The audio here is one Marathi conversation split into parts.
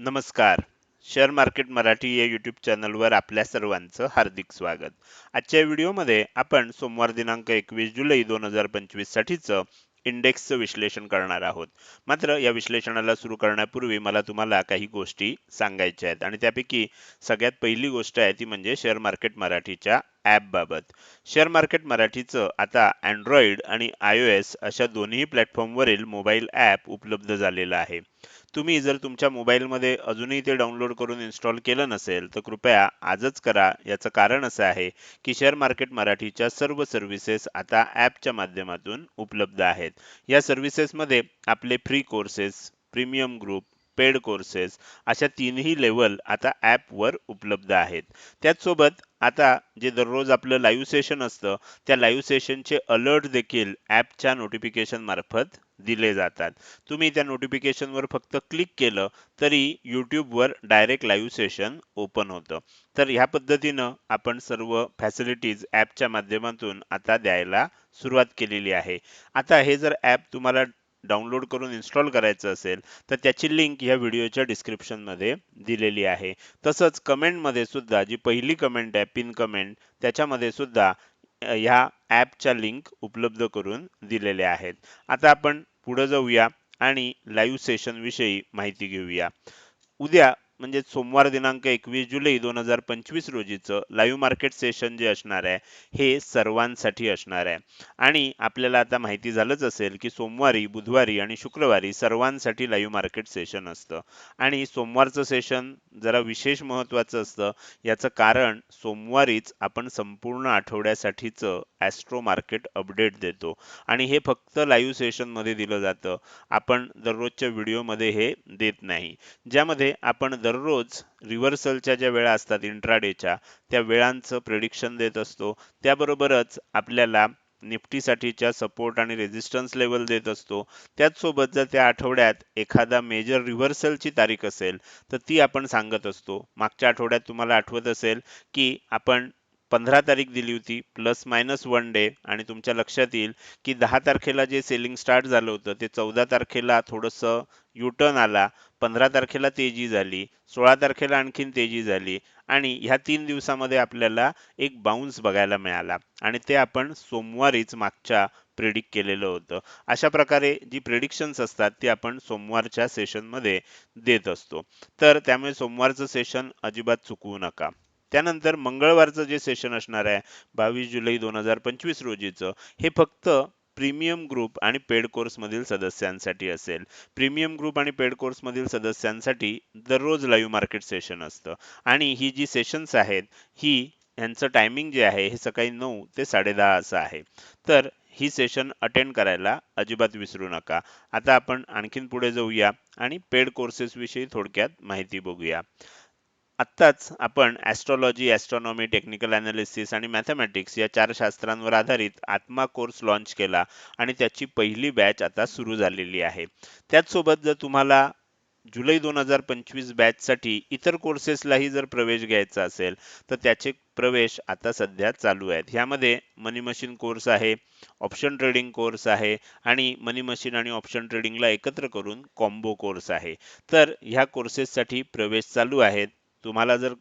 नमस्कार. शेअर मार्केट मराठी या यूट्यूब चॅनलवर आपल्या सर्वांचं हार्दिक स्वागत. आजच्या व्हिडिओमध्ये आपण सोमवार दिनांक एकवीस जुलै दोन हजार पंचवीससाठीचं इंडेक्सचं विश्लेषण करणार आहोत. मात्र या विश्लेषणाला सुरू करण्यापूर्वी मला तुम्हाला काही गोष्टी सांगायच्या आहेत. आणि त्यापैकी सगळ्यात पहिली गोष्ट आहे ती म्हणजे शेअर मार्केट मराठीच्या ॲपबाबत शेअर मार्केट मराठीचं आता अँड्रॉइड आणि आय ओ एस अशा दोन्ही प्लॅटफॉर्मवरील मोबाईल ॲप उपलब्ध झालेलं आहे. तुम्ही जर तुमच्या मोबाईलमध्ये अजूनही ते डाउनलोड करून इन्स्टॉल केलं नसेल तर कृपया आजच करा. याचं कारण असं आहे की शेअर मार्केट मराठीच्या सर्व सर्व्हिसेस आता ॲपच्या माध्यमातून उपलब्ध आहेत. या सर्व्हिसेसमध्ये आपले free courses premium group paid courses अशा तीनही लेवल आता ॲपवर उपलब्ध आहेत. त्याचसोबत आता जे दररोज आपलं लाईव्ह सेशन असतं त्या लाईव्ह सेशनचे अलर्ट देखील ॲपच्या नोटिफिकेशन मार्फत दिले जातात. तुम्ही त्या नोटिफिकेशनवर फक्त क्लिक केलं तरी यूट्यूबवर डायरेक्ट लाईव्ह सेशन ओपन होतं. तर ह्या पद्धतीनं आपण सर्व फॅसिलिटीज ॲपच्या माध्यमातून आता द्यायला सुरुवात केलेली आहे. आता हे जर ॲप तुम्हाला डाउनलोड करून इन्स्टॉल करायचं असेल तर त्याची लिंक ह्या व्हिडिओच्या डिस्क्रिप्शनमध्ये दिलेली आहे. तसंच कमेंटमध्ये सुद्धा जी पहिली कमेंट आहे पिन कमेंट त्याच्यामध्ये सुद्धा ह्या ॲपच्या लिंक उपलब्ध करून दिलेल्या आहेत. आता आपण पुढे जाऊया आणि लाईव्ह सेशन विषयी माहिती घेऊया. उद्या म्हणजे सोमवार दिनांक एकवीस जुलै दोन हजार पंचवीस रोजीचं लाईव्ह मार्केट सेशन जे असणार आहे हे सर्वांसाठी असणार आहे. आणि आपल्याला आता माहिती झालंच असेल की सोमवारी बुधवारी आणि शुक्रवारी सर्वांसाठी लाईव्ह मार्केट सेशन असतं. आणि सोमवारचं सेशन जरा विशेष महत्त्वाचं असतं. याचं कारण सोमवारीच आपण संपूर्ण आठवड्यासाठीचं ॲस्ट्रो मार्केट अपडेट देतो. आणि हे फक्त लाईव्ह सेशनमध्ये दिलं जातं. आपण दररोजच्या व्हिडिओमध्ये हे देत नाही. ज्यामध्ये आपण दररोज रिव्हर्सलच्या ज्या वेळा असतात इंट्राडेच्या त्या वेळांचं प्रेडिक्शन देत असतो. त्याबरोबरच आपल्याला निफ्टीसाठीच्या सपोर्ट आणि रेजिस्टन्स लेवल देत असतो. त्याचसोबत जर त्या आठवड्यात एखादा मेजर रिव्हर्सलची तारीख असेल तर ती आपण सांगत असतो. मागच्या आठवड्यात तुम्हाला आठवत असेल की आपण पंधरा तारीख दिली होती प्लस मायनस वन डे आणि तुमच्या लक्षात येईल की दहा तारखेला जे सेलिंग स्टार्ट झालं होतं ते चौदा तारखेला थोडंसं युटर्न आला. पंधरा तारखेला तेजी झाली. सोळा तारखेला आणखीन तेजी झाली. आणि ह्या तीन दिवसामध्ये आपल्याला एक बाउन्स बघायला मिळाला. आणि ते आपण सोमवारीच मागच्या प्रेडिक्ट केलेलं होतं. अशा प्रकारे जी प्रेडिक्शन्स असतात ती आपण सोमवारच्या सेशनमध्ये देत असतो. तर त्यामुळे सोमवारचं सेशन अजिबात चुकवू नका. त्यानंतर मंगळवारचं जे सेशन असणार आहे बावीस जुलै दोन हजार पंचवीस रोजीचं हे फक्त प्रीमियम ग्रुप आणि पेड कोर्स मधील सदस्यांसाठी असेल. प्रीमियम ग्रुप आणि पेड कोर्स मधील सदस्यांसाठी दररोज लाईव्ह मार्केट सेशन असतं. आणि ही जी सेशन्स आहेत ही यांचं टायमिंग जे आहे हे सकाळी नऊ ते साडेदहा असं आहे. तर ही सेशन अटेंड करायला अजिबात विसरू नका. आता आपण आणखीन पुढे जाऊया आणि पेड कोर्सेस विषयी थोडक्यात माहिती बघूया. आत्ताच आपण ॲस्ट्रॉलॉजी ॲस्ट्रॉनॉमी टेक्निकल ॲनालिसिस आणि मॅथमॅटिक्स या चार शास्त्रांवर आधारित आत्मा कोर्स लॉन्च केला आणि त्याची पहिली बॅच आता सुरू झालेली आहे. त्याचसोबत जर तुम्हाला जुलै दोन हजार पंचवीस बॅचसाठी इतर कोर्सेसलाही जर प्रवेश घ्यायचा असेल तर त्याचे प्रवेश आता सध्या चालू आहेत. ह्यामध्ये मनी मशीन कोर्स आहे ऑप्शन ट्रेडिंग कोर्स आहे आणि मनी मशीन आणि ऑप्शन ट्रेडिंगला एकत्र करून कॉम्बो कोर्स आहे. तर ह्या कोर्सेससाठी प्रवेश चालू आहेत. तुम्हाला जर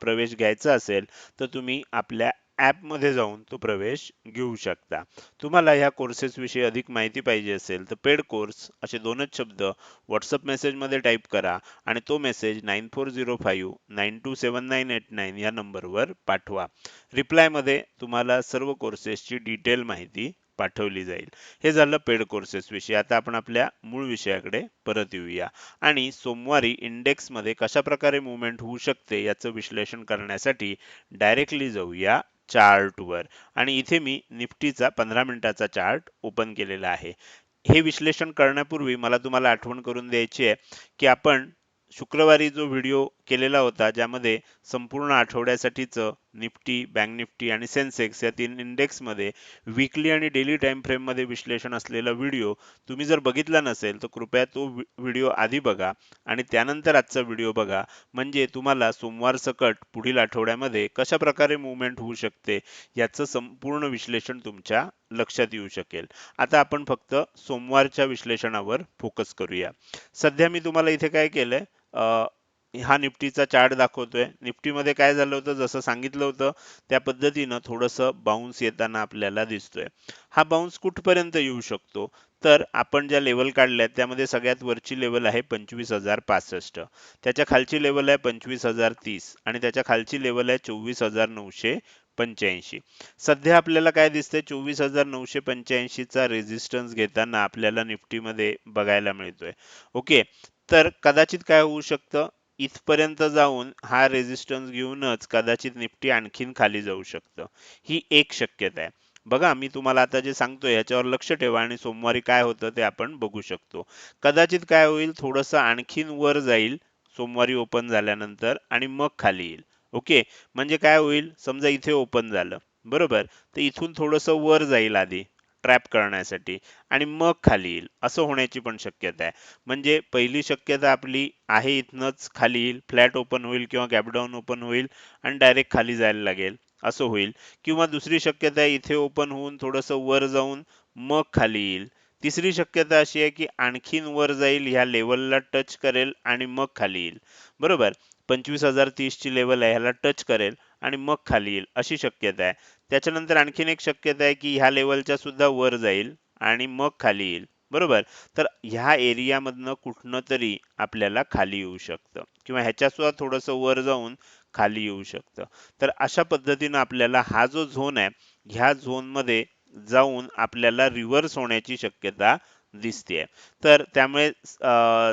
प्रवेश घ्यायचा असेल तर तुम्ही आपल्या ॲपमध्ये जाऊन तो प्रवेश घेऊ शकता. तुम्हाला ह्या कोर्सेस विषयी अधिक माहिती पाहिजे असेल तर पेड कोर्स असे दोनच शब्द व्हॉट्सअप मेसेजमध्ये टाईप करा आणि तो message nine four zero five nine two seven nine eight nine या नंबरवर पाठवा. रिप्लायमध्ये तुम्हाला सर्व कोर्सेसची डिटेल माहिती पाठवली जाईल. हे झालं पेड कोर्सेस विषयी. आता आपण आपल्या मूळ विषयाकडे परत येऊया. आणि सोमवारी इंडेक्समध्ये कशा प्रकारे मुवमेंट होऊ शकते याचं विश्लेषण करण्यासाठी डायरेक्टली जाऊया चार्टवर आणि इथे मी निफ्टीचा पंधरा मिनिटाचा चार्ट ओपन केलेला आहे. हे विश्लेषण करण्यापूर्वी मला तुम्हाला आठवण करून द्यायची आहे की आपण शुक्रवारी जो व्हिडिओ केलेला होता ज्यामध्ये संपूर्ण आठवड्यासाठीचं निफ्टी बँक निफ्टी आणि सेन्सेक्स या तीन इंडेक्समध्ये विकली आणि डेली टाइम फ्रेममध्ये विश्लेषण असलेला व्हिडिओ तुम्ही जर बघितला नसेल तर कृपया तो व्हिडिओ आधी बघा आणि त्यानंतर आजचा व्हिडिओ बघा. म्हणजे तुम्हाला सोमवार सकट पुढील आठवड्यामध्ये कशा प्रकारे मुवमेंट होऊ शकते याचं संपूर्ण विश्लेषण तुमच्या लक्षात येऊ शकेल. आता आपण फक्त सोमवारच्या विश्लेषणावर फोकस करूया. सध्या मी तुम्हाला इथे काय केलंय? हा निफ्टीचा चार्ट दाखवतोय. निफ्टीमध्ये काय झालं होतं? जसं सांगितलं होतं त्या पद्धतीनं थोडंसं बाउन्स येताना आपल्याला दिसतोय. हा बाउन्स कुठपर्यंत येऊ शकतो? तर आपण ज्या लेवल काढल्या त्यामध्ये सगळ्यात वरची लेवल आहे पंचवीस हजार पासष्ट. त्याच्या खालची लेवल आहे पंचवीस हजार तीस आणि त्याच्या खालची लेवल आहे चोवीस हजार नऊशे पंच्याऐंशी. सध्या आपल्याला काय दिसतंय? चोवीस हजार नऊशे पंच्याऐंशीचा रेझिस्टन्स घेताना आपल्याला निफ्टीमध्ये बघायला मिळतोय. ओके? तर कदाचित काय होऊ शकतं? इथपर्यंत जाऊन हा रेझिस्टन्स घेऊनच कदाचित निफ्टी आणखीन खाली जाऊ शकतं. ही एक शक्यता आहे. बघा मी तुम्हाला आता जे सांगतो याच्यावर लक्ष ठेवा आणि सोमवारी काय होतं ते आपण बघू शकतो. कदाचित काय होईल थोडस आणखीन वर जाईल सोमवारी ओपन झाल्यानंतर आणि मग खाली येईल. ओके? म्हणजे काय होईल? समजा इथे ओपन झालं. बरोबर? तर इथून थोडंसं वर जाईल आधी. ट्रॅप करण्यासाठी आणि मग खाली येईल. असं होण्याची पण शक्यता आहे. म्हणजे पहिली शक्यता आपली आहे इथनंच खाली येईल फ्लॅट ओपन होईल किंवा गॅपडाऊन ओपन होईल आणि डायरेक्ट खाली जायला लागेल. असं होईल. किंवा दुसरी शक्यता आहे इथे ओपन होऊन थोडंसं वर जाऊन मग खाली येईल. तिसरी शक्यता अशी आहे की आणखीन वर जाईल ह्या लेवलला टच करेल आणि मग खाली येईल. बरोबर? पंचवीस हजार तीस ची लेवल आहे ह्याला टच करेल. आणि मग खाली येईल अशी शक्यता आहे. त्याच्यानंतर आणखीन एक शक्यता आहे की ह्या लेवलच्या सुद्धा वर जाईल आणि मग खाली येईल. बरोबर? तर ह्या एरियामधनं कुठनं तरी आपल्याला खाली येऊ शकतं. किंवा ह्याच्या सुद्धा थोडंसं वर जाऊन खाली येऊ शकतं. तर अशा पद्धतीनं आपल्याला हा जो झोन आहे ह्या झोनमध्ये जाऊन आपल्याला रिव्हर्स होण्याची शक्यता दिसते तर त्यामुळे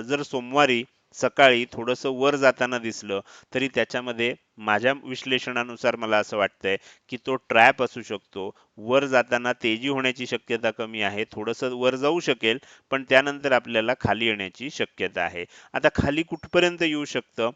जर सोमवारी सकाळी थोडंसं वर जाताना दिसलं तरी त्याच्यामध्ये माझ्या विश्लेषणानुसार मला असं वाटतंय की तो ट्रॅप असू शकतो. वर जाताना तेजी होण्याची शक्यता कमी आहे थोडंसं वर जाऊ शकेल पण त्यानंतर आपल्याला खाली येण्याची शक्यता आहे. आता खाली कुठपर्यंत येऊ शकतं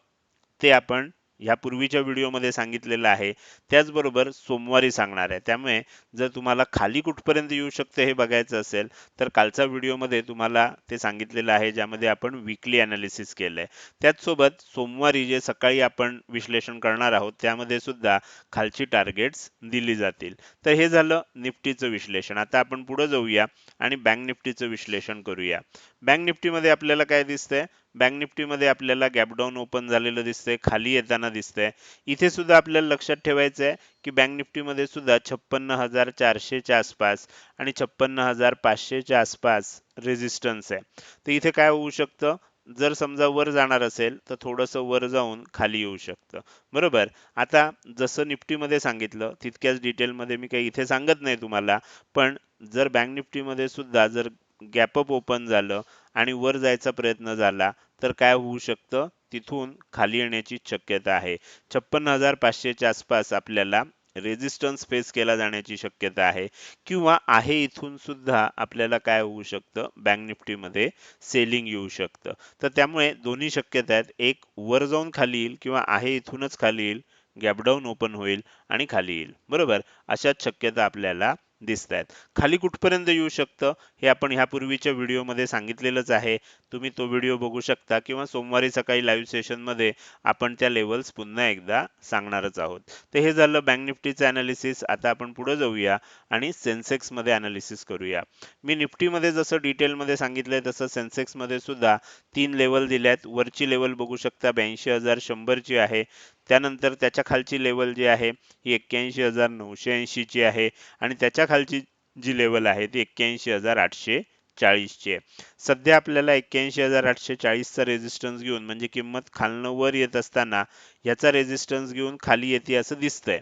ते आपण ह्या पूर्वीच्या व्हिडिओमध्ये सांगितलेलं आहे. त्याचबरोबर सोमवारी सांगणार आहे. त्यामुळे जर तुम्हाला खाली कुठपर्यंत येऊ शकते हे बघायचं असेल तर कालचा व्हिडिओमध्ये तुम्हाला ते सांगितलेलं आहे ज्यामध्ये आपण विकली अनालिसिस केलंय. त्याचसोबत सोमवारी जे सकाळी आपण विश्लेषण करणार आहोत त्यामध्ये सुद्धा खालची टार्गेट्स दिली जातील. तर हे झालं निफ्टीचं विश्लेषण. आता आपण पुढे जाऊया आणि बँक निफ्टीचं विश्लेषण करूया. बँक निफ्टीमध्ये आपल्याला काय दिसतंय? बँक निफ्टीमध्ये आपल्याला गॅपडाऊन ओपन झालेलं दिसतंय खाली येताना दिसतंय. इथे सुद्धा आपल्याला लक्षात ठेवायचं आहे की बँक निफ्टीमध्ये सुद्धा छप्पन्न हजार चारशेच्या आसपास आणि छप्पन्न हजार पाचशेच्या आसपास रेझिस्टन्स आहे. तर इथे काय होऊ शकतं? जर समजा वर जाणार असेल तर थोडंसं वर जाऊन खाली येऊ शकतं. बरोबर? आता जसं निफ्टीमध्ये सांगितलं तितक्याच डिटेलमध्ये मी काही इथे सांगत नाही तुम्हाला पण जर बँक निफ्टीमध्ये सुद्धा जर गॅपअप ओपन झालं आणि वर जायचा प्रयत्न झाला तर काय होऊ शकतं? तिथून खाली येण्याची शक्यता आहे. छप्पन्न हजार पाचशेच्या आसपास आपल्याला रेजिस्टन्स फेस केला जाण्याची शक्यता आहे. किंवा आहे इथून सुद्धा आपल्याला काय होऊ शकतं? बँक निफ्टीमध्ये सेलिंग येऊ शकतं. तर त्यामुळे दोन्ही शक्यता आहेत. एक वर जाऊन खाली येईल किंवा आहे इथूनच खाली येईल गॅपडाऊन ओपन होईल आणि खाली येईल. बरोबर? अशाच शक्यता आपल्याला दिसत आहेत खाली कुठपर्यंत येऊ शकतं हे आपण ह्या पूर्वीच्या व्हिडिओमध्ये सांगितलेलंच आहे. तुम्ही तो व्हिडिओ बघू शकता किंवा सोमवारी सकाळी लाईव्ह सेशनमध्ये आपण त्या लेवल्स पुन्हा एकदा सांगणारच आहोत. तर हे झालं बँक निफ्टीचं अनालिसिस आता आपण पुढे जाऊया आणि सेन्सेक्समध्ये अनालिसिस करूया. मी निफ्टीमध्ये जसं डिटेलमध्ये सांगितलंय तसं सेन्सेक्समध्ये सुद्धा तीन लेवल दिल्यात. वरची लेवल बघू शकता ब्याऐंशी हजार शंभरची आहे. त्यानंतर त्याच्या खालची लेवल जी आहे ही एक्क्याऐंशी हजार नऊशे ऐंशीची आहे. आणि त्याच्या खालची जी लेवल आहे ती एक्क्याऐंशी हजार आठशे चाळीसचे. सध्या आपल्याला एक्क्याऐंशी हजार आठशे चाळीसचा रेझिस्टन्स घेऊन म्हणजे किंमत खालनं वर येत असताना याचा रेझिस्टन्स घेऊन खाली येते असं दिसतंय.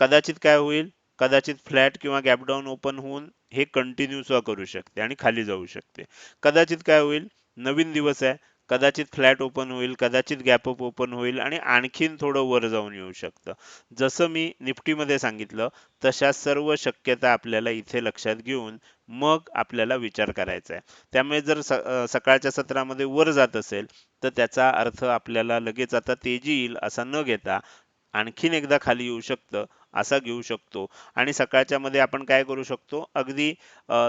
कदाचित काय होईल? कदाचित फ्लॅट किंवा गॅपडाऊन ओपन होऊन हे कंटिन्यू सुद्धा करू शकते आणि खाली जाऊ शकते. कदाचित काय होईल? नवीन दिवस आहे. कदाचित फ्लॅट ओपन होईल कदाचित गॅपअप ओपन होईल आणि आणखीन थोडं वर जाऊन येऊ शकतं. जसं मी निफ्टीमध्ये सांगितलं तशा सर्व शक्यता आपल्याला इथे लक्षात घेऊन मग आपल्याला विचार करायचा आहे. त्यामुळे जर सकाळच्या सत्रामध्ये वर जात असेल तर त्याचा अर्थ आपल्याला लगेच आता तेजी येईल असा न घेता आणखीन एकदा खाली येऊ शकतं. असा घेऊ शकतो. आणि सकाळच्या मध्ये आपण काय करू शकतो? अगदी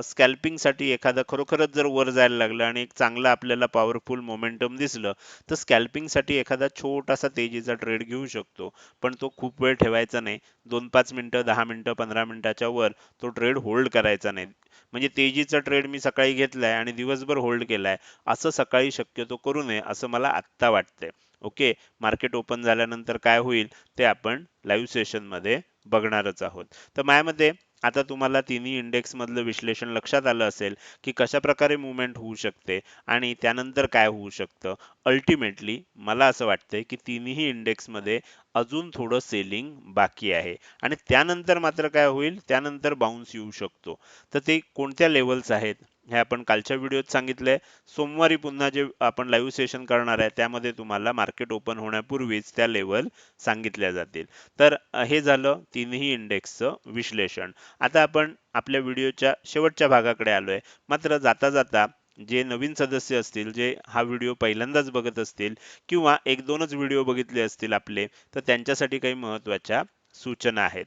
स्कॅल्पिंगसाठी एखादा खरोखरच जर वर जायला लागलं आणि एक चांगला आपल्याला पॉवरफुल मोमेंटम दिसलं तर स्कॅल्पिंगसाठी एखादा छोटासा तेजीचा ट्रेड घेऊ शकतो. पण तो खूप वेळ ठेवायचा नाही. दोन पाच मिनटं दहा मिनटं पंधरा मिनटाच्या वर तो ट्रेड होल्ड करायचा नाही. म्हणजे तेजीचा ट्रेड मी सकाळी घेतलाय आणि दिवसभर होल्ड केलाय. असं सकाळी शक्यतो करू नये असं मला आत्ता वाटतंय. ओके? मार्केट ओपन झाल्यानंतर काय होईल? ते आपण लाईव्ह सेशनमध्ये बघणारच आहोत. तर माझ्यामध्ये आता तुम्हाला तिन्ही इंडेक्स मधलं विश्लेषण लक्षात आलं असेल की कशा प्रकारे मुवमेंट होऊ शकते आणि त्यानंतर काय होऊ शकतं. अल्टिमेटली मला असं वाटतंय की तिन्ही इंडेक्समध्ये अजून थोडं सेलिंग बाकी आहे. आणि त्यानंतर मात्र काय होईल? त्यानंतर बाउन्स येऊ शकतो. तर ते कोणत्या लेवल्स आहेत? हे आपण कालच्या व्हिडिओत सांगितले. सोमवारी पुन्हा जे आपण लाईव्ह सेशन करणार आहे त्यामध्ये तुम्हाला मार्केट ओपन होण्यापूर्वीच त्या लेवल सांगितल्या जातील. तर हे झालं तिन्ही इंडेक्सचं विश्लेषण. आता आपण आपल्या व्हिडिओच्या शेवटच्या भागाकडे आलोय. मात्र जाता जाता जे नवीन सदस्य असतील जे हा व्हिडिओ पहिल्यांदाच बघत असतील किंवा एक दोनच व्हिडिओ बघितले असतील आपले तर त्यांच्यासाठी काही महत्त्वाच्या सूचना आहेत.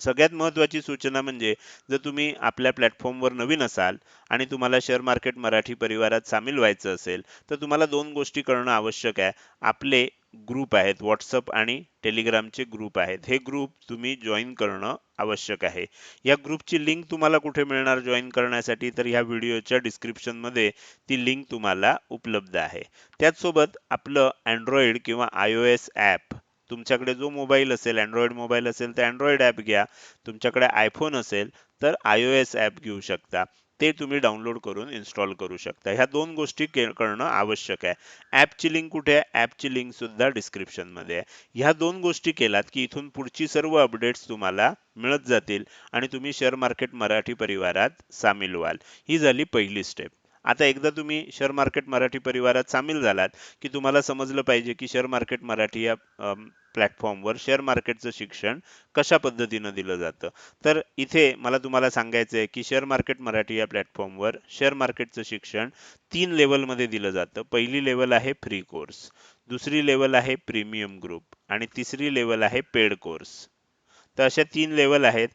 सगळ्यात महत्त्वाची सूचना म्हणजे जर तुम्ही आपल्या प्लॅटफॉर्मवर नवीन असाल आणि तुम्हाला शेअर मार्केट मराठी परिवारात सामील व्हायचं असेल तर तुम्हाला दोन गोष्टी करणं आवश्यक आहे. आपले ग्रुप आहेत व्हॉट्सअप आणि टेलिग्रामचे ग्रुप आहेत. हे ग्रुप तुम्ही जॉईन करणं आवश्यक आहे. या ग्रुपची लिंक तुम्हाला कुठे मिळणार जॉईन करण्यासाठी तर ह्या व्हिडिओच्या डिस्क्रिप्शनमध्ये ती लिंक तुम्हाला उपलब्ध आहे. त्याचसोबत आपलं अँड्रॉइड किंवा आय ओ एस ॲप तुमच्याकडे जो मोबाईल असेल अँड्रॉइड मोबाईल असेल तर अँड्रॉइड ॲप घ्या. तुमच्याकडे आयफोन असेल तर आय ओ एस ॲप घेऊ शकता. ते तुम्ही डाउनलोड करून इन्स्टॉल करू शकता. ह्या दोन गोष्टी करणं आवश्यक आहे. ॲपची लिंक कुठे आहे? ॲपची लिंक सुद्धा आहे. ह्या दोन गोष्टी केलात की इथून पुढची सर्व अपडेट्स तुम्हाला मिळत जातील आणि तुम्ही शेअर मार्केट मराठी परिवारात सामील व्हाल. ही झाली पहिली स्टेप आता एकदा तुम्ही शेअर मार्केट मराठी परिवारात सामील झालात की तुम्हाला समजलं पाहिजे की शेअर मार्केट मराठी या प्लॅटफॉर्मवर शेअर मार्केटचं शिक्षण कशा पद्धतीनं दिलं जातं? तर इथे मला तुम्हाला सांगायचं आहे की शेअर मार्केट मराठी या प्लॅटफॉर्मवर शेअर मार्केटचं शिक्षण तीन लेवलमध्ये दिलं जातं. पहिली लेवल आहे फ्री कोर्स दुसरी लेवल आहे प्रीमियम ग्रुप आणि तिसरी लेवल आहे पेड कोर्स तर अशा तीन लेवल आहेत.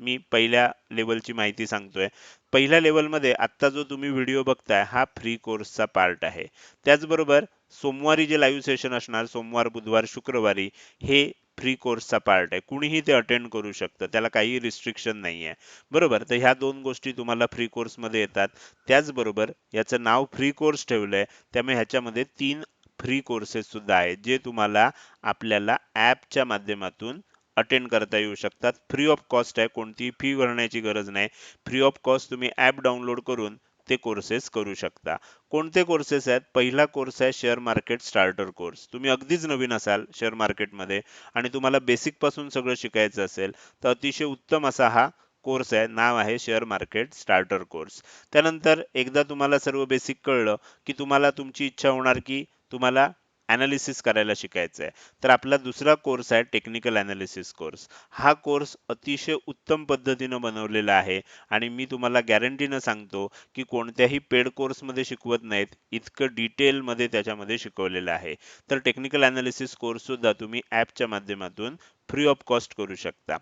मी पहिल्या लेवलची माहिती सांगतोय. पहिल्या लेवलमध्ये आत्ता जो तुम्ही व्हिडिओ बघताय हा फ्री कोर्सचा पार्ट आहे. त्याचबरोबर सोमवारी जे लाईव्ह सेशन असणार सोमवार बुधवार शुक्रवारी हे फ्री कोर्सचा पार्ट आहे. कुणीही ते अटेंड करू शकतं. त्याला काही रिस्ट्रिक्शन नाही आहे बरोबर? तर ह्या दोन गोष्टी तुम्हाला फ्री कोर्समध्ये येतात. त्याचबरोबर याचं नाव फ्री कोर्स ठेवलंय. त्यामुळे ह्याच्यामध्ये तीन फ्री कोर्सेस सुद्धा आहेत जे तुम्हाला आपल्याला ॲपच्या माध्यमातून अटेंड करता येऊ शकतात. फ्री ऑफ कॉस्ट आहे कोणतीही फी भरण्याची गरज नाही. फ्री ऑफ कॉस्ट तुम्ही ॲप डाउनलोड करून ते कोर्सेस करू शकता. कोणते कोर्सेस आहेत? पहिला कोर्स आहे शेअर मार्केट स्टार्टर कोर्स तुम्ही अगदीच नवीन असाल शेअर मार्केटमध्ये आणि तुम्हाला बेसिकपासून सगळं शिकायचं असेल तर अतिशय उत्तम असा हा कोर्स आहे. नाव आहे शेअर मार्केट स्टार्टर कोर्स त्यानंतर एकदा तुम्हाला सर्व बेसिक कळलं की तुम्हाला तुमची इच्छा होणार की तुम्हाला ॲनालिसिस करायला शिकायचं आहे तर आपला दुसरा कोर्स आहे टेक्निकल ॲनालिसिस कोर्स हा कोर्स अतिशय उत्तम पद्धतीनं बनवलेला आहे आणि मी तुम्हाला गॅरंटीनं सांगतो की कोणत्याही पेड कोर्समध्ये शिकवत नाहीत. इतकं डिटेलमध्ये त्याच्यामध्ये शिकवलेलं आहे. तर टेक्निकल ॲनालिसिस कोर्स सुद्धा तुम्ही ॲपच्या माध्यमातून फ्री ऑफ कॉस्ट करू शकता.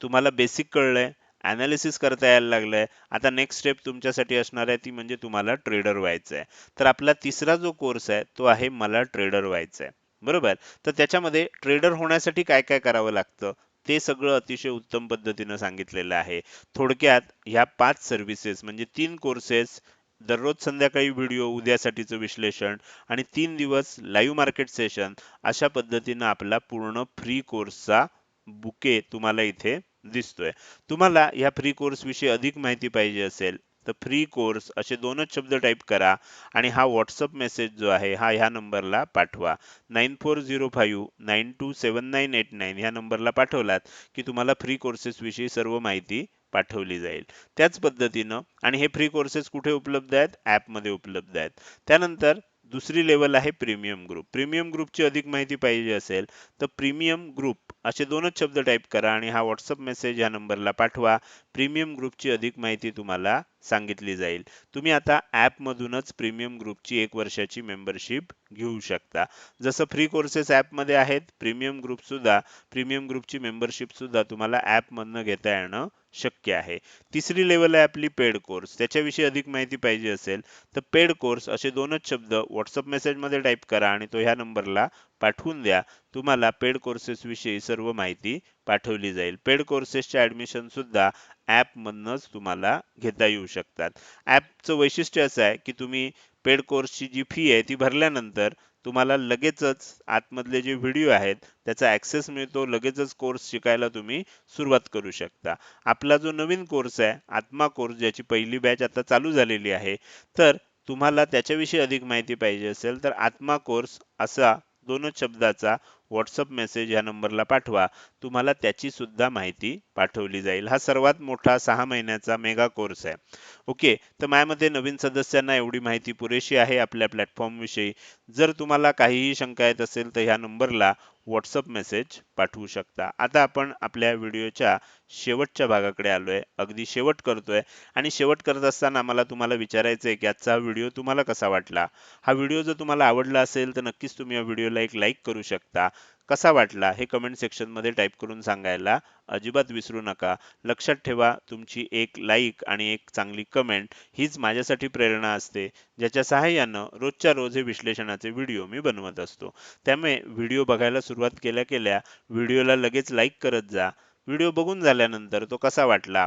तुम्हाला बेसिक कळलंय. ॲनालिसिस करता यायला लागलंय. आता नेक्स्ट स्टेप तुमच्यासाठी असणार आहे ती म्हणजे तुम्हाला ट्रेडर व्हायचं आहे. तर आपला तिसरा जो कोर्स आहे तो आहे मला ट्रेडर व्हायचं आहे. बरोबर? तर त्याच्यामध्ये ट्रेडर होण्यासाठी काय काय करावं लागतं? ते सगळं अतिशय उत्तम पद्धतीनं सांगितलेलं आहे. थोडक्यात ह्या पाच सर्व्हिसेस म्हणजे तीन कोर्सेस दररोज संध्याकाळी व्हिडिओ उद्यासाठीचं विश्लेषण आणि तीन दिवस लाईव्ह मार्केट सेशन अशा पद्धतीनं आपला पूर्ण फ्री कोर्सचा बुके तुम्हाला इथे दिसतोय. तुम्हाला या फ्री कोर्स विषयी अधिक माहिती पाहिजे असेल तर फ्री कोर्स असे दोनच शब्द टाईप करा आणि हा व्हॉट्सअप मेसेज जो आहे हा ह्या नंबरला पाठवा. Nine four zero five nine two seven nine eight nine ह्या नंबरला पाठवलात की तुम्हाला फ्री कोर्सेस विषयी सर्व माहिती पाठवली जाईल. त्याच पद्धतीनं आणि हे फ्री कोर्सेस कुठे उपलब्ध आहेत? ॲपमध्ये उपलब्ध आहेत. त्यानंतर दुसरी लेवल आहे प्रीमियम ग्रुप प्रीमियम ग्रुपची अधिक माहिती पाहिजे असेल तर प्रीमियम ग्रुप असे दोनच शब्द टाईप करा आणि हा व्हॉट्सअप मेसेज या नंबरला पाठवा. प्रीमियम ग्रुपची अधिक माहिती तुम्हाला सांगितली जाईल. तुम्ही आता ऍप मधूनच प्रीमियम ग्रुपची एक वर्षाची मेंबरशिप घेऊ शकता. जसं फ्री कोर्सेस ऍपमध्ये आहेत प्रीमियम ग्रुप सुद्धा प्रीमियम ग्रुपची मेंबरशिप सुद्धा तुम्हाला ॲपमधनं घेता येणं शक्य आहे. तिसरी लेवल आहे आपली पेड कोर्स त्याच्याविषयी अधिक माहिती पाहिजे असेल तर पेड कोर्स असे दोनच शब्द व्हॉट्सअप मेसेजमध्ये टाईप करा आणि तो ह्या नंबरला पाठवून द्या. तुम्हाला पेड कोर्सेसविषयी सर्व माहिती पाठवली जाईल. पेड कोर्सेसच्या ऍडमिशन सुद्धा तुम्हाला घेता येऊ शकतात. ॲपचं वैशिष्ट्य असं आहे की तुम्ही पेड कोर्सची जी फी आहे ती भरल्यानंतर तुम्हाला लगेचच आतमधले जे व्हिडिओ आहेत त्याचा ऍक्सेस मिळतो लगेचच कोर्स शिकायला तुम्ही सुरुवात करू शकता. आपला जो नवीन कोर्स आहे आत्मा कोर्स ज्याची पहिली बॅच आता चालू झालेली आहे तर तुम्हाला त्याच्याविषयी अधिक माहिती पाहिजे असेल तर आत्मा कोर्स असा दोनच शब्दाचा व्हॉट्सअप मेसेज या नंबरला पाठवा. तुम्हाला त्याची सुद्धा माहिती पाठवली जाईल. हा सर्वात मोठा सहा महिन्याचा मेगा कोर्स आहे. ओके तर माझ्यामध्ये नवीन सदस्यांना एवढी माहिती पुरेशी आहे आपल्या प्लॅटफॉर्मविषयी जर तुम्हाला काहीही शंका येत असेल तर ह्या नंबरला व्हॉट्सअप मेसेज पाठवू शकता. आता आपण आपल्या व्हिडिओच्या शेवटच्या भागाकडे आलोय. अगदी शेवट करतोय. आणि शेवट करत असताना मला तुम्हाला विचारायचं आहे की आजचा व्हिडिओ तुम्हाला कसा वाटला? हा व्हिडिओ जर तुम्हाला आवडला असेल तर नक्कीच तुम्ही या व्हिडिओला एक लाईक करू शकता. कसा वाटला हे कमेंट सेक्शनमध्ये टाईप करून सांगायला अजिबात विसरू नका. लक्षात ठेवा तुमची एक लाईक आणि एक चांगली कमेंट हीच माझ्यासाठी प्रेरणा असते ज्याच्या सहाय्यानं रोजच्या रोज हे विश्लेषणाचे व्हिडिओ मी बनवत असतो. त्यामुळे व्हिडिओ बघायला सुरुवात केल्या केल्या व्हिडिओला लगेच लाईक करत जा. व्हिडिओ बघून झाल्यानंतर तो कसा वाटला?